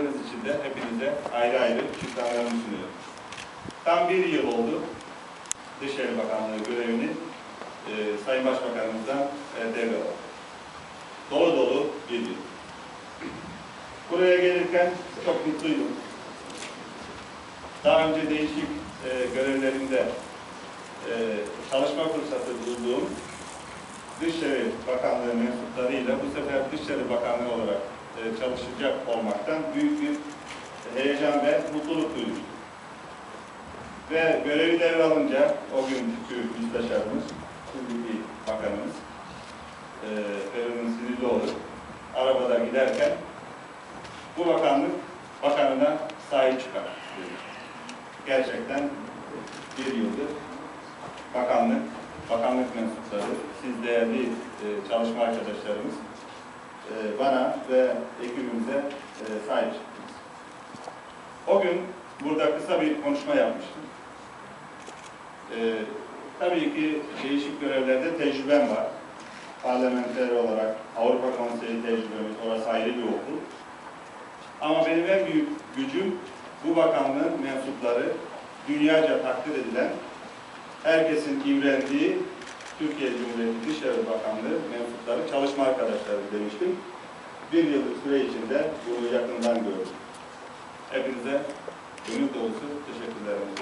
Ama katıldığınız için de hepinize ayrı ayrı şükranlarımı sunuyorum. Tam bir yıl oldu Dışişleri Bakanlığı görevini e, Sayın Başbakanımızdan e, devraldı. Dolu dolu bir yıl. Buraya gelirken çok mutluydum. Daha önce değişik e, görevlerimde e, çalışma fırsatı bulduğum Dışişleri Bakanlığı mensuplarıyla bu sefer Dışişleri Bakanlığı olarak e, çalışacak olmaktan büyük bir heyecan ve mutluluk duydum. Ve görevi devralınca o günkü müsteşarımız, şimdiki bakanımız e, Feridun Sinirlioğlu arabada giderken bu bakanlık bakanına sahip çıkar. Gerçekten bir yıldır bakanlık, bakanlık mensupları, siz değerli e, çalışma arkadaşlarımız bana ve ekibimize e, sahip çıktınız. O gün burada kısa bir konuşma yapmıştım. E, tabii ki değişik görevlerde tecrübem var. Parlamenter olarak Avrupa Konseyi tecrübemiz, orası ayrı bir okul. Ama benim en büyük gücüm bu bakanlığın mensupları, dünyaca takdir edilen, herkesin imrendiği Türkiye Cumhuriyeti Dışişleri Bakanlığı mensupları, çalışma arkadaşları demiştim. Bir yıllık süre içinde bunu yakından gördüm. Hepinize gönül dolusu teşekkürlerimi sunuyorum.